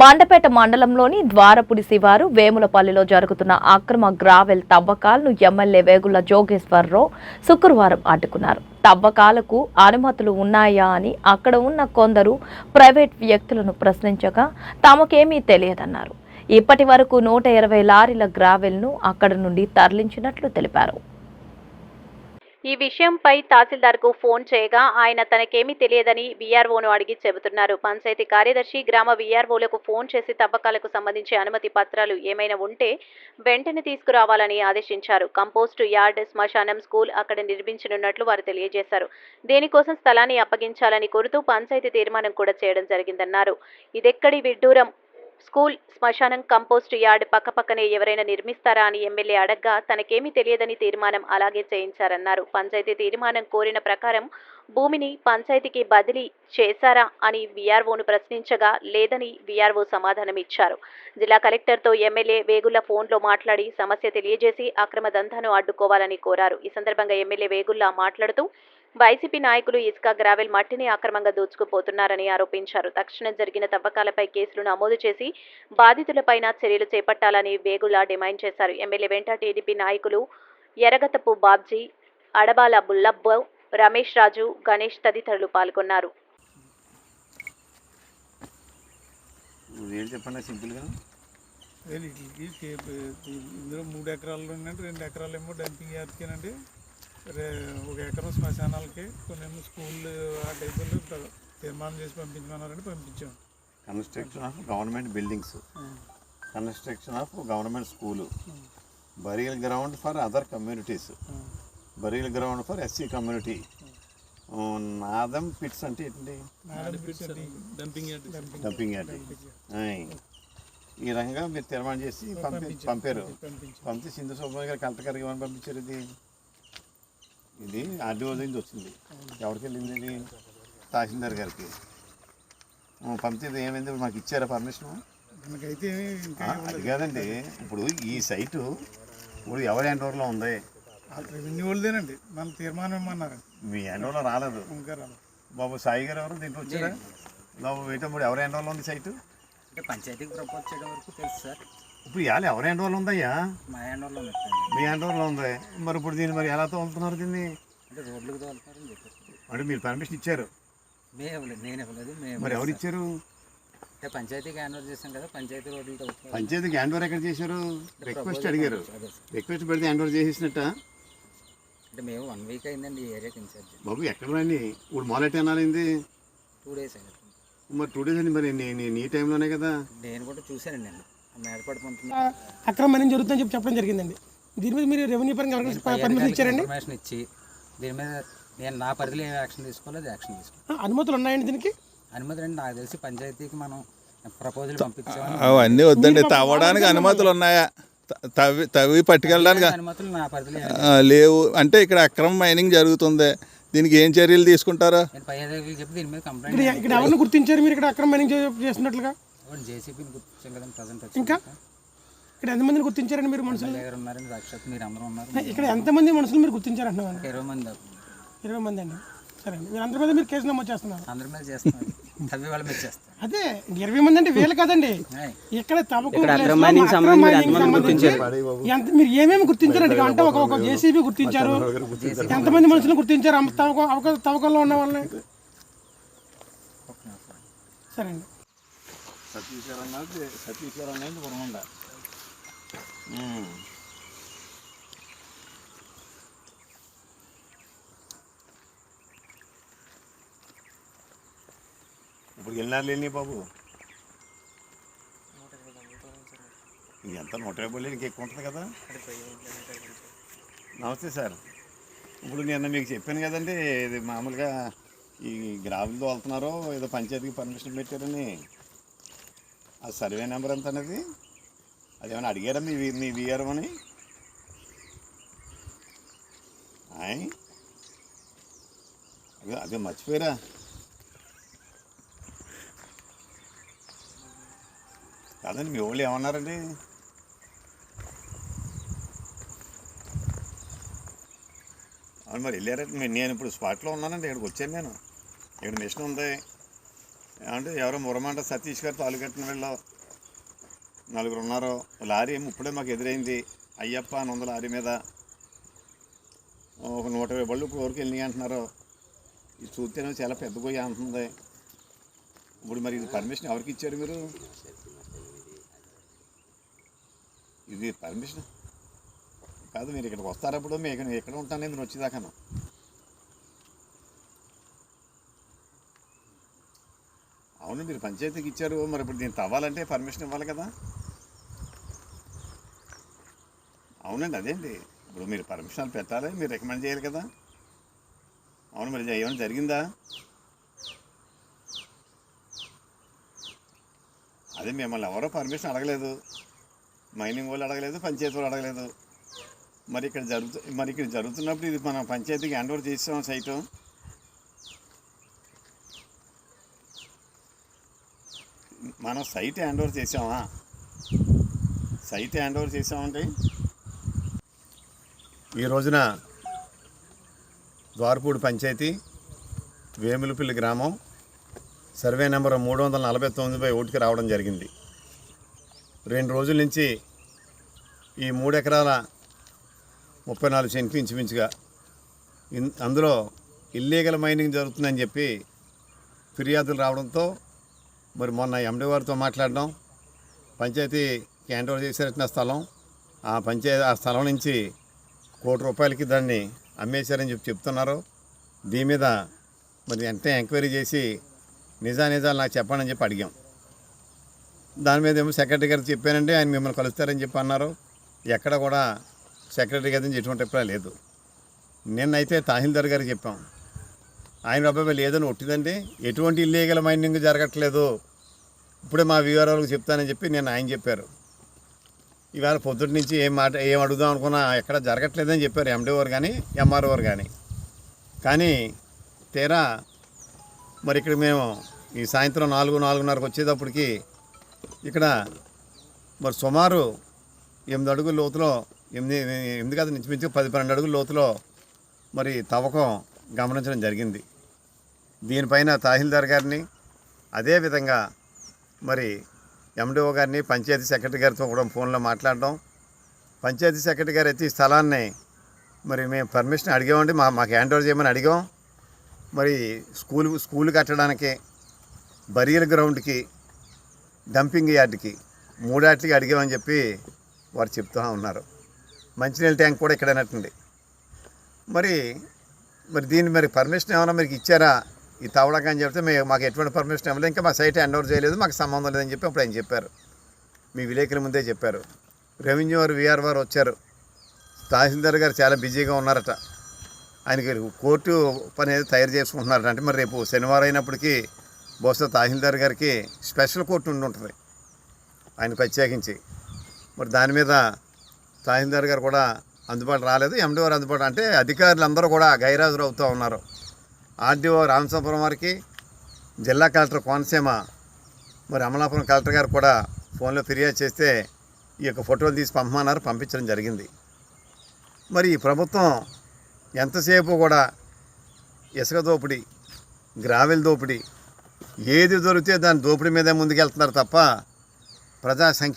మండపేట మండలంలోని ద్వారపుడి శివారు వేములపల్లిలో జరుగుతున్న అక్రమ గ్రావెల్ తవ్వకాలను ఎమ్మెల్యే వేగుల జోగేశ్వరరావు శుక్రవారం అడ్డుకున్నారు. తవ్వకాలకు అనుమతులు ఉన్నాయా అని అక్కడ ఉన్న కొందరు ప్రైవేట్ వ్యక్తులను ప్రశ్నించగా తమకేమీ తెలియదన్నారు. ఇప్పటి వరకు నూట ఇరవై లారీల గ్రావెల్ను అక్కడ నుండి తరలించినట్లు తెలిపారు. ఈ విషయంపై తహసీల్దార్కు ఫోన్ చేయగా ఆయన తనకేమీ తెలియదని వీఆర్ఓను అడిగి చెబుతున్నారు. పంచాయతీ కార్యదర్శి గ్రామ వీఆర్ఓలకు ఫోన్ చేసి తవ్వకాలకు సంబంధించి అనుమతి పత్రాలు ఏమైనా ఉంటే వెంటనే తీసుకురావాలని ఆదేశించారు. కంపోస్టు యార్డ్ శ్మశానం స్కూల్ అక్కడ నిర్మించనున్నట్లు వారు తెలియజేశారు. దీనికోసం స్థలాన్ని అప్పగించాలని కోరుతూ పంచాయతీ తీర్మానం కూడా చేయడం జరిగిందన్నారు. ఇదెక్కడి విడ్డూరం? స్కూల్ శ్మశానం కంపోస్ట్ యార్డ్ పక్కపక్కనే ఎవరైనా నిర్మిస్తారా అని ఎమ్మెల్యే అడగ్గా తనకేమీ తెలియదని తీర్మానం అలాగే చేయించారన్నారు. పంచాయతీ తీర్మానం కోరిన ప్రకారం భూమిని పంచాయతీకి బదిలీ చేశారా అని వీఆర్ఓను ప్రశ్నించగా లేదని వీఆర్ఓ సమాధానం ఇచ్చారు. జిల్లా కలెక్టర్తో ఎమ్మెల్యే వేగుల ఫోన్లో మాట్లాడి సమస్య తెలియజేసి అక్రమ దందాను అడ్డుకోవాలని కోరారు. ఈ సందర్భంగా ఎమ్మెల్యే వేగుల్లా మాట్లాడుతూ వైసీపీ నాయకులు ఇసుక గ్రావెల్ మట్టిని అక్రమంగా దోచుకుపోతున్నారని ఆరోపించారు. తక్షణం జరిగిన తవ్వకాలపై కేసులు నమోదు చేసి బాధితులపైన చర్యలు చేపట్టాలని వేగుల డిమాండ్ చేశారు. ఎమ్మెల్యే వెంట టీడీపీ నాయకులు ఎరగతపు బాబ్జీ అడబాల బుల్లబ్బ రమేష్ రాజు గణేష్ తదితరులు పాల్గొన్నారు. చెప్పండి సింపుల్గా? ఇందులో మూడు ఎకరాలు రెండు ఎకరాలు ఏమో డంపింగ్ యార్డ్కేనండి. ఒక ఎకరం శ్మశానాలకి కొన్ని స్కూల్ ఆ టైపులు తీర్మానం చేసి పంపించమన్నారని పంపించాం. Construction of government buildings. Construction of government school. Burial ground for other communities. Burial ground for SC community. Naadam pits అంటే ఏంటి? Dumping yard. ఈ రకంగా మీరు తీర్మానం చేసి పంపి పంపారు. పంపించాం. పంపి సింధు సుబ్రహ్మణ్య గారు కలెక్టర్ గారికి ఏమని పంపించారు ఇది. ఇది ఆర్డీఓ నుంచి వచ్చింది. ఎవరికి వెళ్ళింది ఇది? తహసీల్దార్ గారికి. పంపితే ఏమైంది? మాకు ఇచ్చారా పర్మిషన్? మనకైతే ఇంకా అది కాదండి. ఇప్పుడు ఈ సైటు ఇప్పుడు ఎవరి హ్యాండ్ ఓవర్లో ఉంది? రెవెన్యూ వాళ్ళదేనండి. మన తీర్మానం ఇమ్మన్నారు మీ హ్యాండ్ ఓవర్లో రాలేదు. ఇంకా రాలేదు. బాబు సాయి గారు ఎవరు? దీంట్లో వచ్చారా? బాబు వేటప్పుడు ఎవరి హ్యాండ్ ఓవర్లో ఉంది సైటు? అంటే పంచాయతీకి ప్రపోజ్ చేయడం వరకు తెలుసు సార్. ఇప్పుడు ఇవాళ ఎవరి హ్యాండ్ ఓవర్లో ఉందయ్యా? మా హ్యాండ్లో పెట్టండి మీ హ్యాండ్ ఓవర్లో ఉంది. మరి ఇప్పుడు దీన్ని మరి ఎలా తోలుతున్నారు దీన్ని? అంటే రోడ్లకు తోలుతారని చెప్పారు అంటే మీరు పర్మిషన్ ఇచ్చారు. మేము ఇవ్వలేదు నేను ఇవ్వలేదు మేము మరి ఎవరు ఇచ్చారు. అంటే పంచాయతీకి హ్యాండ్ ఓవర్ చేసాం కదా పంచాయతీ రోడ్లు పంచాయతీకి హ్యాండ్ ఓవర్ ఎక్కడ చేశారు? రిక్వెస్ట్ అడిగారు. రిక్వెస్ట్ పెడితే హ్యాండ్ ఓవర్ చేసేసినట్ట? అంటే మేము వన్ వీక్ అయిందండి ఈ ఏరియాకి ఇన్ఛార్జ్. బాబు ఎక్కడ రండి ఇప్పుడు మొదలెట్ అనాలింది టూ డేస్ అయింది మరి టూ డేస్ అండి మరి నీ- టైంలోనే కదా? నేను కూడా చూశానండి నేను అక్రమం జరుగుతుందని చెప్పి చెప్పడం జరిగిందండి. దీని మీద మీరు రెవెన్యూ పరంగా పర్మిషన్ ఇచ్చారండి? ఇన్ఫర్మేషన్ ఇచ్చి దీని మీద నేను నా పరిధిలో ఏం యాక్షన్ తీసుకోవాలో అది యాక్షన్ తీసుకోవాలి ఆ, అనుమతులు ఉన్నాయండి దీనికి? అనుమతి అండి నాకు తెలిసి పంచాయతీకి మనం ప్రపోజల్ పంపించాము అవన్నీ వద్దండి తవ్వడానికి అనుమతులు ఉన్నాయా? తవ్వి తవ్వి పట్టుకెళ్ళడానికి అనుమతులు నా పరిధిలో లేవు. అంటే ఇక్కడ అక్రమ మైనింగ్ జరుగుతుంది. దీనికి ఏం చర్యలు తీసుకుంటారు? నేను పై అధికారులకు చెప్పి దీని మీద ఇక్కడ కంప్లైంట్ ఇక్కడ ఎవరిని గుర్తించారు మీరు ఇక్కడ అక్రమ మైనింగ్ చేస్తున్నట్లుగా? జేసీబీని గుర్తించాం కదండి ప్రజెంట్ ఇంకా? ఇక్కడ ఎంతమందిని గుర్తించారండి మీరు మనుషులు దగ్గర ఉన్నారని సాక్షాత్ మీరు అందరూ ఉన్నారు. ఇక్కడ ఎంతమంది మనుషులు మీరు గుర్తించారంటున్నాను ఇరవై మంది. ఇరవై మంది అండి. సరే అండి. మీరు అందరి మీద మీరు కేసు నమోదు చేస్తున్నారు. అందరి మీద చేస్తున్నారు. తవ్వి వాళ్ళ మీద చేస్తారు అదే ఇరవై మంది అంటే వేలు కాదండి. ఇక్కడ సంబంధించి ఎంత మీరు ఏమేమి గుర్తించారండి? అంటే ఒక ఒక జేసీబీ గుర్తించారు. ఎంతమంది మనుషులు గుర్తించారు? తవ్వక అవక- తవ్వకంలో ఉన్న వాళ్ళని? సరే అండి. సతీశ్వరం కాదు సతీశ్వరం ఇప్పుడు వెళ్ళినారు లేని బాబు? ఇది ఎంత నూట యాభై ఇంకెక్కువ ఉంటుంది కదా? నమస్తే సార్. ఇప్పుడు నిన్న మీకు చెప్పాను కదండి ఇది మామూలుగా ఈ గ్రాములతో వెళ్తున్నారో ఏదో పంచాయతీకి పర్మిషన్ పెట్టారని. ఆ సర్వే నెంబర్ ఎంత అనేది? అదేమైనా అడిగారా మీ మీ విఆర్ఓ అని అదే అదే మర్చిపోయారా? కాదండి మీ వాళ్ళు ఏమన్నారండి? అవును మరి వెళ్ళారంటే నేను ఇప్పుడు స్పాట్లో ఉన్నానండి ఇక్కడికి వచ్చాను నేను. ఇక్కడ మిషన్ ఉంది. అంటే ఎవరో మురమంట సతీష్ గారు తాలుకట్టిన వీళ్ళు నలుగురు ఉన్నారు లారీ ఇప్పుడే మాకు ఎదురైంది. అయ్యప్ప అని ఉంది లారీ మీద. ఒక నూట ఇరవై బళ్ళు ఇప్పుడు వరకు వెళ్ళినాయి అంటున్నారు. ఇది చూస్తేనే చాలా పెద్ద గొయ్యి అంటుంది. ఇప్పుడు మరి ఇది పర్మిషన్ ఎవరికి ఇచ్చారు మీరు? ఇది పర్మిషన్? కాదు మీరు ఇక్కడికి వస్తారప్పుడు మీకు నేను ఎక్కడ ఉంటాను నేను వచ్చేదాకాను. అవును మీరు పంచాయతీకి ఇచ్చారు. మరి ఇప్పుడు దీన్ని తవ్వాలంటే పర్మిషన్ ఇవ్వాలి కదా? అవునండి అదేంటి? ఇప్పుడు మీరు పర్మిషన్లు పెట్టాలి మీరు రికమెండ్ చేయాలి కదా? అవును మరి ఏమైనా జరిగిందా? అదే మిమ్మల్ని ఎవరో పర్మిషన్ అడగలేదు. మైనింగ్ వాళ్ళు అడగలేదు పంచాయతీ వాళ్ళు అడగలేదు. మరి ఇక్కడ జరుగుతు మరి ఇక్కడ జరుగుతున్నప్పుడు ఇది మన పంచాయతీకి హ్యాండ్ ఓవర్ చేసాం సైతం మనం సైట్ హ్యాండ్ ఓవర్ చేసామా? సైట్ హ్యాండ్ ఓవర్ చేసామంటే? ఈ రోజున ద్వారపూడి పంచాయతీ వేములపల్లి గ్రామం సర్వే నెంబర్ మూడు వందల నలభై తొమ్మిది బై ఒకటికి రావడం జరిగింది. రెండు రోజుల నుంచి ఈ మూడు ఎకరాల ముప్పై నాలుగు సెంట్లు ఇంచుమించుగా ఇన్ అందులో ఇల్లీగల్ మైనింగ్ జరుగుతుందని చెప్పి ఫిర్యాదులు రావడంతో మరి మొన్న ఎండి వారితో మాట్లాడడం పంచాయతీ హ్యాండ్ ఓవర్ చేసేసిన స్థలం ఆ పంచాయతీ ఆ స్థలం నుంచి కోటి రూపాయలకి దాన్ని అమ్మేశారని చెప్పి చెప్తున్నారు. దీని మీద మరి వెంటనే ఎంక్వైరీ చేసి నిజానిజాలు నాకు చెప్పండి చెప్పి అడిగాం. దాని మీద ఏమో సెక్రటరీ గారు చెప్పానంటే ఆయన మిమ్మల్ని కలుస్తారని చెప్పి అన్నారు. ఎక్కడ కూడా సెక్రటరీ గారి నుంచి ఎటువంటి అభిప్రాయం లేదు. నిన్నైతే తహసీల్దార్ గారికి చెప్పాం ఆయన అబ్బాయి లేదని ఒట్టిదండి ఎటువంటి ఇల్లీగల్ మైనింగ్ జరగట్లేదు. ఇప్పుడే మా వివరాలకు చెప్తానని చెప్పి నేను ఆయన చెప్పారు. ఇవాళ పొద్దుటి నుంచి ఏం మాట ఏం అడుగుదాం అనుకున్నా ఎక్కడ జరగట్లేదని చెప్పారు ఎండీఓర్ కానీ ఎంఆర్ఓర్ కానీ కానీ తీరా మరి ఇక్కడ మేము ఈ సాయంత్రం నాలుగు నాలుగున్నరకు వచ్చేటప్పటికి ఇక్కడ మరి సుమారు ఎనిమిది అడుగుల లోతులో ఎనిమిది ఎనిమిది కాదు ఇంచుమించు పది పన్నెండు అడుగుల లోతులో మరి తవ్వకం గమనించడం జరిగింది. దీనిపైన తహసీల్దార్ గారిని అదేవిధంగా మరి ఎండిఓ గారిని పంచాయతీ సెక్రటరీ గారితో కూడా ఫోన్లో మాట్లాడడం. పంచాయతీ సెక్రటరీ గారు అయితే ఈ స్థలాన్ని మరి మేము పర్మిషన్ అడిగామండి. మా మాకు హ్యాండ్ ఓవర్ చేయమని అడిగాం. మరి స్కూల్ స్కూల్ కట్టడానికి బరియల్ గ్రౌండ్కి డంపింగ్ యార్డ్కి మూడాటికి అడిగామని చెప్పి వారు చెప్తూ ఉన్నారు. మంచినీళ్ళ ట్యాంక్ కూడా ఇక్కడేనట్టుంది. మరి మరి దీన్ని మరి పర్మిషన్ ఏమైనా మీకు ఇచ్చారా? ఈ తవ్వడానికి అని చెప్తే మేము మాకు ఎటువంటి పర్మిషన్ ఇవ్వలేదు. ఇంకా మా సైట్ హ్యాండ్ ఓవర్ చేయలేదు. మాకు సంబంధం లేదని చెప్పి అప్పుడు ఆయన చెప్పారు. మీ విలేకరుల ముందే చెప్పారు. రెవెన్యూ వారు విఆర్ వారు వచ్చారు. తహసీల్దార్ గారు చాలా బిజీగా ఉన్నారట. ఆయనకి కోర్టు పని ఏదో తయారు చేసుకుంటున్నారట. అంటే మరి రేపు శనివారం అయినప్పటికీ బహుశా తహసీల్దార్ గారికి స్పెషల్ కోర్టు ఉండి ఉంటుంది. ఆయన ప్రత్యేకించి. మరి దాని మీద తహసీల్దార్ గారు కూడా అందుబాటు రాలేదు. ఎండి అందుబాటు అంటే అధికారులు అందరూ కూడా గైరాజులు అవుతూ ఉన్నారు. ఆర్డీఓ రామసాపురం వారికి జిల్లా కలెక్టర్ కోనసీమ మరి అమలాపురం కలెక్టర్ గారు కూడా ఫోన్లో ఫిర్యాదు చేస్తే ఈ యొక్క ఫోటోలు తీసి పంపమన్నారు పంపించడం జరిగింది. మరి ఈ ప్రభుత్వం ఎంతసేపు కూడా ఇసుక దోపిడీ గ్రావెల్ దోపిడీ ఏది దొరికితే దాని దోపిడీ మీదే ముందుకెళ్తున్నారు తప్ప ప్రజా సంక్షేమ